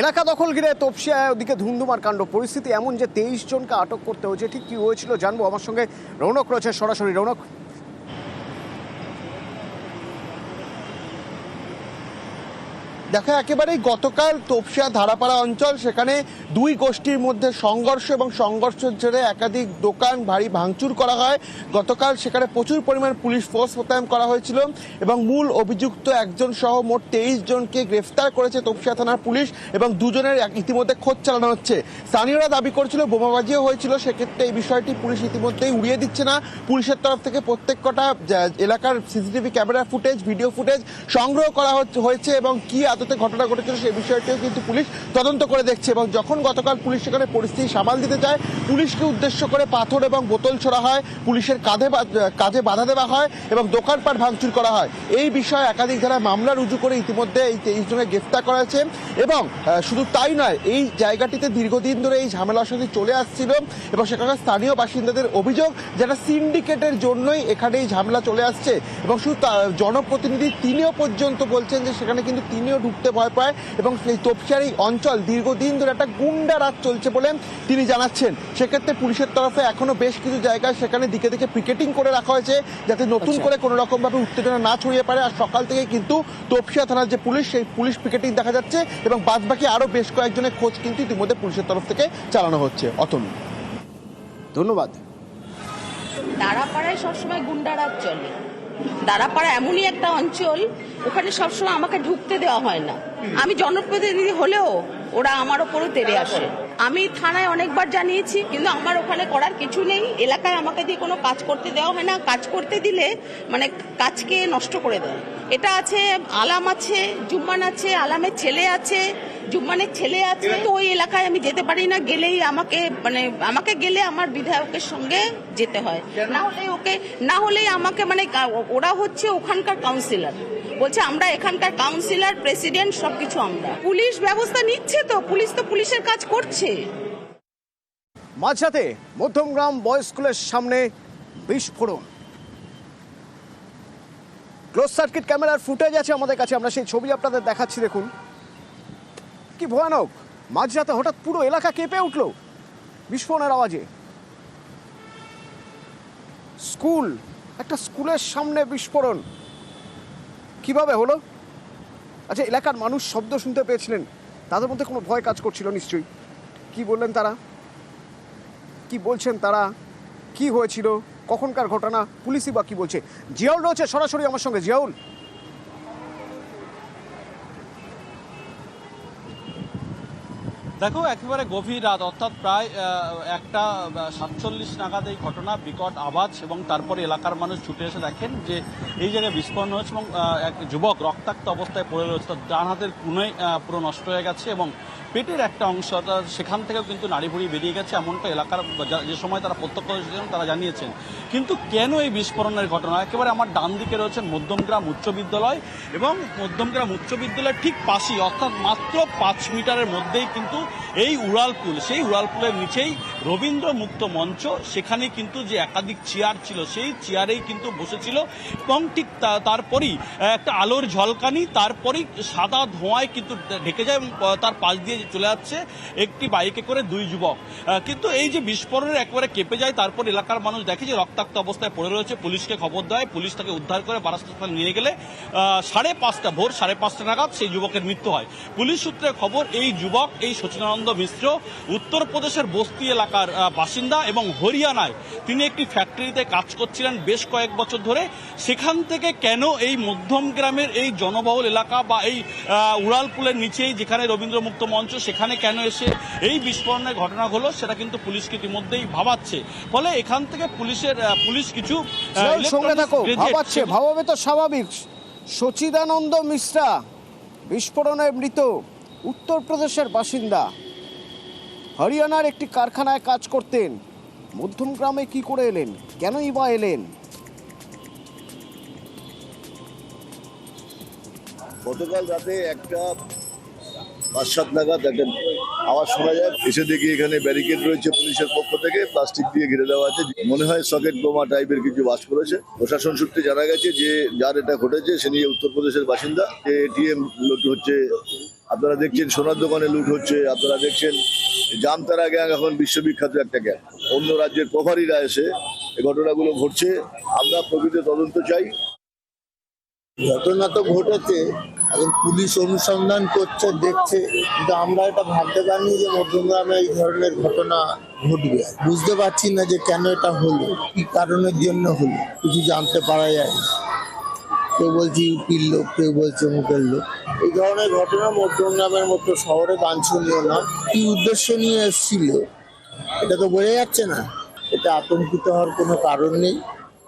এলাকা দখল ঘিরে তপসিয়ায় ওদিকে ধুমধুমার কাণ্ড। পরিস্থিতি এমন যে তেইশ জনকে আটক করতে হয়েছে, ঠিক কি হয়েছিল জানব। আমার সঙ্গে রৌনক রয়েছে সরাসরি। রৌনক? দেখো একেবারেই গতকাল তোপসিয়া ধারাপাড়া অঞ্চল, সেখানে দুই গোষ্ঠীর মধ্যে সংঘর্ষ এবং সংঘর্ষ জেরে একাধিক দোকান ভারী ভাঙচুর করা হয়। গতকাল সেখানে প্রচুর পরিমাণ পুলিশ ফোর্স মোতায়েন করা হয়েছিল এবং মূল অভিযুক্ত একজন সহ মোট তেইশ জনকে গ্রেফতার করেছে তোপসিয়া থানার পুলিশ এবং দুজনের ইতিমধ্যে খোঁজ চালানো হচ্ছে। স্থানীয়রা দাবি করেছিল, বোমাবাজিও হয়েছিল, সেক্ষেত্রে এই বিষয়টি পুলিশ ইতিমধ্যেই উড়িয়ে দিচ্ছে না। পুলিশের তরফ থেকে প্রত্যেক কটা, এলাকার CCTV camera footage, video footage সংগ্রহ করা হয়েছে এবং কি আদতে ঘটনা ঘটেছিল সেই বিষয়টিও কিন্তু পুলিশ তদন্ত করে দেখছে এবং যখন গতকাল পুলিশ সেখানে পরিস্থিতি সামাল দিতে চায়, পুলিশকে উদ্দেশ্য করে পাথর এবং বোতল ছোড়া হয়, পুলিশের কাঁধে কাজে বাধা দেওয়া হয় এবং দোকানপাট ভাঙচুর করা হয়। এই বিষয়ে একাধিক ধারায় মামলা রুজু করে ইতিমধ্যে এই তেইশ জনের গ্রেফতার করা হয়েছে এবং শুধু তাই নয়, এই জায়গাটিতে দীর্ঘদিন ধরে এই ঝামেলার সঙ্গে চলে আসছিল এবং সেখানকার স্থানীয় বাসিন্দাদের অভিযোগ যেটা সিন্ডিকেটের জন্যই এখানে এই ঝামেলা চলে আসছে এবং শুধু জনপ্রতিনিধি তিনিও পর্যন্ত বলছেন যে সেখানে কিন্তু তিনিও ঢুকতে ভয় পায় এবং সেই তপসিয়ার এই অঞ্চল দীর্ঘদিন ধরে একটা গুন্ডা রাত চলছে বলে তিনি জানাচ্ছেন। সেক্ষেত্রে পুলিশের তরফে এখনও বেশ কিছু জায়গায় সেখানে দিকে দিকে পিকেটিং করে রাখা হয়েছে যাতে নতুন আচ্ছা। করে কোনো রকম ভাবে উত্তেজনা না ছড়িয়ে পারে আর সকাল থেকে কিন্তু তপসিয়া থানার যে পুলিশ সেই পুলিশ পিকেটিং দেখা যাচ্ছে এবং বাদ বাকি আরও বেশ কয়েকজনের খোঁজ কিন্তু ইতিমধ্যে পুলিশের তরফ থেকে চালানো হচ্ছে। অতনু। ধন্যবাদ। দাঁড়াপাড়ায় সবসময় গুন্ডারাজ চলে। দাঁড়াপাড়া এমনই একটা অঞ্চল, ওখানে সবসময় আমাকে ঢুকতে দেওয়া হয় না। আমি জনপ্রতিনিধি হলেও ওরা আমার ওপরও তেড়ে আসে। আমি থানায় অনেকবার জানিয়েছি, কিন্তু আমার ওখানে করার কিছু নেই। এলাকায় আমাকে দিয়ে কোনো কাজ করতে দেওয়া হয় না। কাজ করতে দিলে মানে কাজকে নষ্ট করে দেয়। এটা আছে আলাম আছে জুম্মান আছে আলামের ছেলে আছে জুম্মানের ছেলে আছে। তো ওই এলাকায় আমি যেতে পারি না গেলেই আমাকে মানে আমাকে গেলে আমার বিধায়কের সঙ্গে যেতে হয়। না হলে ওকে না হলে আমাকে মানে কা- ওরা হচ্ছে ওখানকার কাউন্সিলর বলছে আমরা এখানকার কাউন্সিলর প্রেসিডেন্ট সবকিছু আমরা। পুলিশ ব্যবস্থা নিচ্ছে তো পুলিশ তো পুলিশের কাজ করছে। মাঝরাতে মধ্যমগ্রাম বয়েজ স্কুলের সামনে বিস্ফোরণ। ক্লোজ সার্কিট ক্যামেরার ফুটেজ আছে আমাদের কাছে, আমরা সেই ছবি আপনাদের দেখাচ্ছি, দেখুন। কি ভয়ানক! মাঝরাতে হঠাৎ পুরো এলাকা কেঁপে উঠল বিস্ফোরণের আওয়াজে। স্কুল, একটা স্কুলের সামনে বিস্ফোরণ। কীভাবে হলো? আচ্ছা এলাকার মানুষ শব্দ শুনতে পেয়েছিলেন। তাদের মধ্যে কোনো ভয় কাজ করছিল নিশ্চয়ই। কি বললেন তারা? কি বলছেন তারা? কি হয়েছিল? কখনকার ঘটনা পুলিশই বা কি বলছে? জিয়াউল রয়েছে সরাসরি আমার সঙ্গে। জিয়াউল? দেখো, একেবারে গভীর রাত, অর্থাৎ প্রায় একটা সাতচল্লিশ নাগাদ এই ঘটনা, বিকট আওয়াজ এবং তারপরে এলাকার মানুষ ছুটে এসে দেখেন যে এই জায়গায় বিস্ফোরণ হয়েছে এবং এক যুবক রক্তাক্ত অবস্থায় পড়ে রয়েছে। তার ডান হাতের কুনোই পুরো নষ্ট হয়ে গেছে এবং পেটের একটা অংশ, অর্থাৎ সেখান থেকেও কিন্তু নাড়ি ভুড়ি বেরিয়ে গেছে, এমনটা এলাকার যে সময় তারা প্রত্যক্ষ হয়েছিলেন তারা জানিয়েছেন। কিন্তু কেন এই বিস্ফোরণের ঘটনা? একেবারে আমার ডান দিকে রয়েছেন মধ্যমগ্রাম উচ্চ বিদ্যালয় এবং মধ্যমগ্রাম উচ্চ বিদ্যালয়ের ঠিক পাশেই, অর্থাৎ মাত্র পাঁচ মিটারের মধ্যেই কিন্তু এই উড়ালপুল সেই উড়ালপুলের নিচেই রবীন্দ্র মুক্ত মঞ্চ, সেখানে কিন্তু যে একাধিক চেয়ার ছিল, সেই চেয়ারেই কিন্তু বসেছিল। এবং ঠিক তারপরেই, একটা আলোর ঝলকানি, তারপরেই সাদা ধোঁয়ায় কিন্তু ঢেকে যায় এবং তার পাশ দিয়ে চলে যাচ্ছে একটি বাইকে করে দুই যুবক। কিন্তু এই যে বিস্ফোরণের একেবারে কেঁপে যায়, তারপর এলাকার মানুষ দেখে যে রক্তাক্ত অবস্থায় পড়ে রয়েছে, পুলিশকে খবর দেয়, পুলিশ তাকে উদ্ধার করে বারাস নিয়ে গেলে সাড়ে পাঁচটা, ভোর সাড়ে পাঁচটা নাগাদ সেই যুবকের মৃত্যু হয়। পুলিশ সূত্রে খবর, এই যুবক, এই সচিনানন্দ মিশ্র উত্তরপ্রদেশের বস্তি এলাকার বাসিন্দা এবং হরিয়ানায় তিনি একটি ফ্যাক্টরিতে কাজ করছিলেন বেশ কয়েক বছর ধরে। সেখান থেকে কেন এই মধ্যম গ্রামের এই জনবহুল এলাকা বা এই উড়ালপুলের নিচেই যেখানে রবীন্দ্র মুক্ত মঞ্চ সেখানে কেন এসে এই বিস্ফোরণের ঘটনা হলো সেটা কিন্তু পুলিশকে ইতিমধ্যেই ভাবাচ্ছে। ফলে এখান থেকে পুলিশের পুলিশ কিছু সঙ্গে থাকো ভাবাচ্ছে ভাবাবে তো স্বাভাবিক। সচিদানন্দ মিশ্রা বিস্ফোরণে মৃত উত্তরপ্রদেশের বাসিন্দা। হরিয়ানার একটি কারখানায় কাজ করতেন। মধ্যম গ্রামে কি করে এলেন? কেনই বা এলেন? গতকাল রাতে একটা পাঁচ সাত নাগাদ একটা আওয়াজ শোনা যায়। এসে দেখি এখানে ব্যারিকেড রয়েছে পুলিশের পক্ষ থেকে প্লাস্টিক দিয়ে ঘিরে দেওয়া আছে। মনে হয় সকেট বোমা টাইপের কিছু বাস করেছে প্রশাসন সূত্রে জানা গেছে যে যার এটা ঘটেছে, সে নিয়ে উত্তরপ্রদেশের বাসিন্দা। যে এটিএম লুট হচ্ছে। আপনারা দেখছেন সোনার দোকানে লুট হচ্ছে। আপনারা দেখছেন জামতারা গ্যাং এখন বিশ্ববিখ্যাত একটা গ্যাং অন্য রাজ্যের প্রভারীরা এসে এই ঘটনাগুলো ঘটছে। আমরা প্রকৃত তদন্ত চাই। ঘটনা তো ঘটেছে। এখন পুলিশ অনুসন্ধান করছে, দেখছে, কিন্তু আমরা এটা ভাবতে পারিনি যে মধ্যমগ্রামে এই ধরনের ঘটনা ঘটবে। বুঝতে পারছি না যে কেন এটা হলো, কি কারণের জন্য হলো, কিছু জানতে পারা যায় কেউ বলছে ইউপির লোক, কেউ বলছে মুখের লোক। এই ধরনের ঘটনা মধ্যমগ্রামের মতো শহরে বাঞ্ছনীয় না। কি উদ্দেশ্য নিয়ে এসেছিল, এটা তো বোঝা যাচ্ছে না। এটা আতঙ্কিত হওয়ার কোনো কারণ নেই।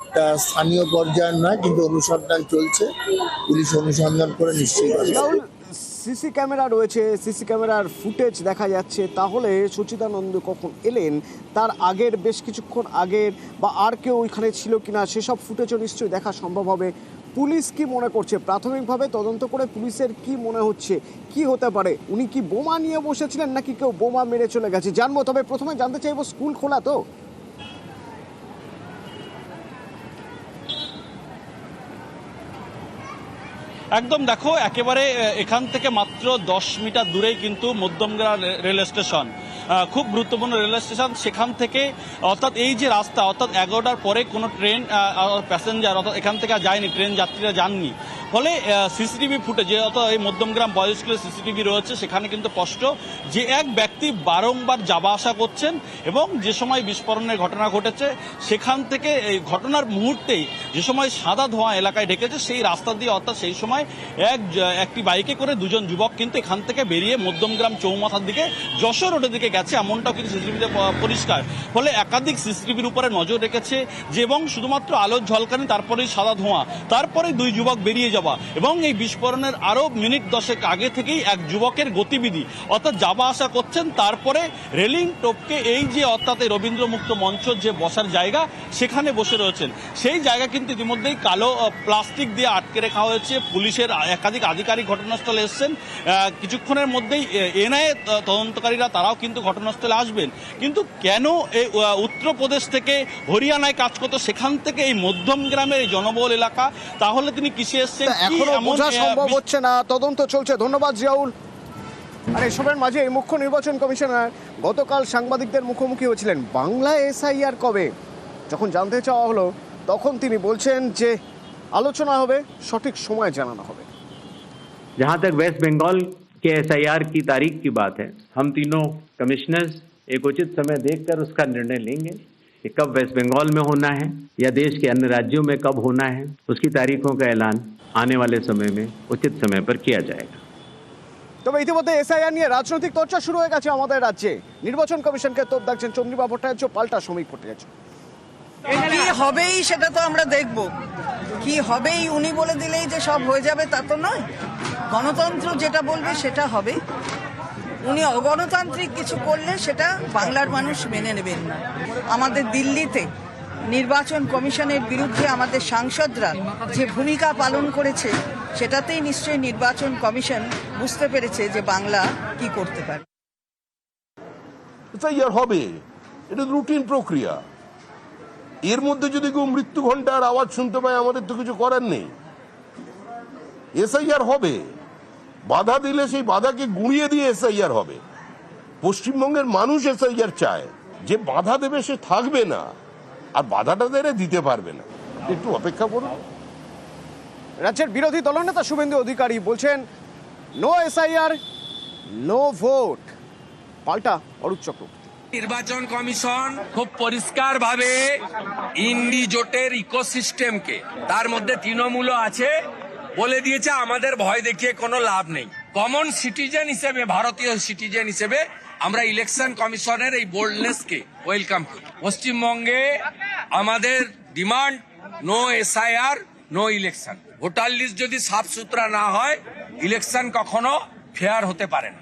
এটা স্থানীয় পর্যায়ের নয়, কিন্তু অনুসন্ধান চলছে। পুলিশ অনুসন্ধান করে নিশ্চয়ই সিসি ক্যামেরা রয়েছে, সিসি ক্যামেরার ফুটেজ দেখা যাচ্ছে। তাহলে সুচিতানন্দ কখন এলেন? তার আগের বেশ কিছুক্ষণ আগের বা আর কেউ ওইখানে ছিল কিনা, সেসব ফুটেজও নিশ্চয়ই দেখা সম্ভব হবে। পুলিশ কি মনে করছে? প্রাথমিকভাবে তদন্ত করে পুলিশের কি মনে হচ্ছে? কি হতে পারে? উনি কি বোমা নিয়ে বসেছিলেন নাকি কেউ বোমা মেরে চলে গেছে? জানব, তবে প্রথমে জানতে চাইব, স্কুল খোলা তো? একদম দেখো, একেবারে এখান থেকে মাত্র দশ মিটার দূরেই কিন্তু মধ্যমগ্রা রেল স্টেশন। খুব গুরুত্বপূর্ণ রেল স্টেশন। সেখান থেকে, অর্থাৎ এই যে রাস্তা, অর্থাৎ এগারোটার পরে কোনো ট্রেন প্যাসেঞ্জার অর্থাৎ এখান থেকে যায়নি, ট্রেন যাত্রীরা যাননি। ফলে সিসিটিভি ফুটেজে অর্থাৎ এই মধ্যমগ্রাম বয়েজ স্কুলের সিসিটিভি রয়েছে, সেখানে কিন্তু স্পষ্ট যে এক ব্যক্তি বারংবার যাওয়া আসা করছেন এবং যে সময় বিস্ফোরণের ঘটনা ঘটেছে, সেখান থেকে এই ঘটনার মুহূর্তেই যে সময় সাদা ধোঁয়া এলাকায় ঢেকেছে, সেই রাস্তা দিয়ে অর্থাৎ সেই সময় এক, একটি বাইকে করে দুজন যুবক কিন্তু এখান থেকে বেরিয়ে মধ্যমগ্রাম চৌমাথার দিকে, যশোর রোডের দিকে গেছে, এমনটাও কিন্তু সিসিটিভিতে পরিষ্কার। ফলে একাধিক সিসিটিভির উপরে নজর রেখেছে যে এবং শুধুমাত্র আলোর ঝলকানি, তারপরেই সাদা ধোঁয়া, তারপরে দুই যুবক বেরিয়ে যাওয়া এবং এই বিস্ফোরণের আরও মিনিট দশেক আগে থেকেই এক যুবকের গতিবিধি। অর্থাৎ যাওয়া আসা করছেন, তারপরে রেলিং টপকে এই যে অর্থাৎ এই রবীন্দ্র মুক্ত মঞ্চ যে বসার জায়গা, সেখানে বসে রয়েছেন। সেই জায়গা কিন্তু ইতিমধ্যেই কালো প্লাস্টিক দিয়ে আটকে রাখা হয়েছে। পুলিশের একাধিক আধিকারিক ঘটনাস্থলে এসছেন। কিছুক্ষণের মধ্যেই এনআইএ তদন্তকারীরা তারাও কিন্তু ঘটনাস্থলে আসবেন। কিন্তু কেন এই উত্তরপ্রদেশ থেকে হরিয়ানায় কাজ করতো, সেখান থেকে এই মধ্যম গ্রামের এই জনবহুল এলাকা? তাহলে তিনি কিসে এসছেন? এখনো এমন, বোঝা আহ, সম্ভব বিষ- হচ্ছে না তদন্ত চলছে ধন্যবাদ জিয়াউল আর এসবের মাঝে মুখ্য নির্বাচন কমিশনার গতকাল সাংবাদিকদের মুখোমুখি হয়েছিলেন বাংলা এসআইআর কবে যখন জানতে চাওয়া হলো তখন তিনি বলছেন যে আলোচনা হবে সঠিক সময় জানানো হবে जहां तक वेस्ट बंगाल के एसआईआर की तारीख की बात है हम तीनों कमिश्नर्स एक उचित समय देखकर उसका निर्णय लेंगे कि कब वेस्ट बंगाल में होना है या देश के अन्य राज्यों में कब होना है उसकी तारीखों का ऐलान आने वाले समय में उचित समय पर किया जाएगा তবে ইতিমধ্যে এসআইআর নিয়ে রাজনৈতিক চর্চা শুরু হয়ে গেছে আমাদের রাজ্যে নির্বাচন কমিশনকে তোপ দেখছেন চন্দ্রিমা ভট্টাচার্য পাল্টা শ্রমিক ভট্টাচার্য কি হবেই সেটা তো আমরা দেখব কি হবেই উনি বলে দিলেই যে সব হয়ে যাবে তা তো নয় গণতন্ত্র যেটা বলবে সেটা হবে উনি অগণতান্ত্রিক কিছু করলে সেটা বাংলার মানুষ মেনে নেবেন না আমাদের দিল্লিতে নির্বাচন কমিশনের বিরুদ্ধে আমাদের সাংসদরা যে ভূমিকা পালন করেছে, সেটাতেই নিশ্চয়ই নির্বাচন কমিশন বুঝতে পেরেছে যে বাংলা কি করতে পারে। এসআইআর হবে এটা রুটিন প্রক্রিয়া এর মধ্যে যদি কেউ মৃত্যু ঘণ্টার আওয়াজ শুনতে পায়, আমাদের তো কিছু করার নেই। এসআইআর হবে বাধা দিলে সেই বাধাকে গুঁড়িয়ে দিয়ে এসআইআর হবে পশ্চিমবঙ্গের মানুষ এসআইআর চায়। যে বাধা দেবে সে থাকবে না। আর বাধাটা দেরে দিতে পারবে না। একটু অপেক্ষা করুন। রাজ্যের বিরোধী দলনেতা শুভেন্দু অধিকারী বলছেন নো এসআইআর নো ভোট পাল্টা অরূপ চক্রবর্তী। নির্বাচন কমিশন খুব পরিষ্কার ভাবে ইন্ডি জোটের ইকোসিস্টেমকে তার মধ্যে তৃণমূলও আছে বলে দিয়েছে আমাদের ভয় দেখিয়ে কোনো লাভ নেই। কমন সিটিজেন হিসেবে ভারতীয় সিটিজেন হিসেবে আমরা ইলেকশন কমিশনের এই বোল্ডনেসকে ওয়েলকাম করি। পশ্চিমবঙ্গে আমাদের demand no SIR no election voter list যদি সাফ সুতরা না হয় ইলেকশন কখনো ফেয়ার হতে পারে না।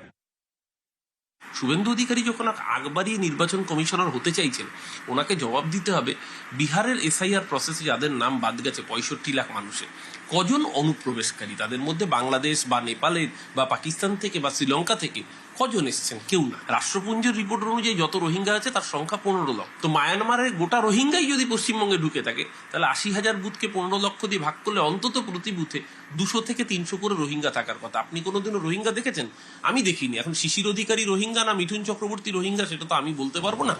শুভেন্দু অধিকারী যখন আগ বাড়িয়ে নির্বাচন কমিশনার হতে চাইছেন, ওনাকে জবাব দিতে হবে, বিহারের এসআইআর প্রসেসে যাদের নাম বাদ গেছে, পঁয়ষট্টি লাখ মানুষের। কজন অনুপ্রবেশকারী? তাদের মধ্যে বাংলাদেশ বা নেপালের বা পাকিস্তান থেকে বা শ্রীলঙ্কা থেকে কজন এসছেন? কেউ না। রাষ্ট্রপুঞ্জের রিপোর্ট অনুযায়ী যত রোহিঙ্গা আছে, তার সংখ্যা পনেরো লক্ষ। তো মায়ানমারের গোটা রোহিঙ্গাই যদি পশ্চিমবঙ্গে ঢুকে থাকে, তাহলে আশি হাজার বুথকে পনেরো লক্ষ দিয়ে ভাগ করলে অন্তত প্রতি বুথে দুশো থেকে তিনশো করে রোহিঙ্গা থাকার কথা। আপনি কোনোদিনও রোহিঙ্গা দেখেছেন? আমি দেখিনি। এখন শিশির অধিকারী রোহিঙ্গা না মিঠুন চক্রবর্তী রোহিঙ্গা, সেটা তো আমি বলতে পারব না।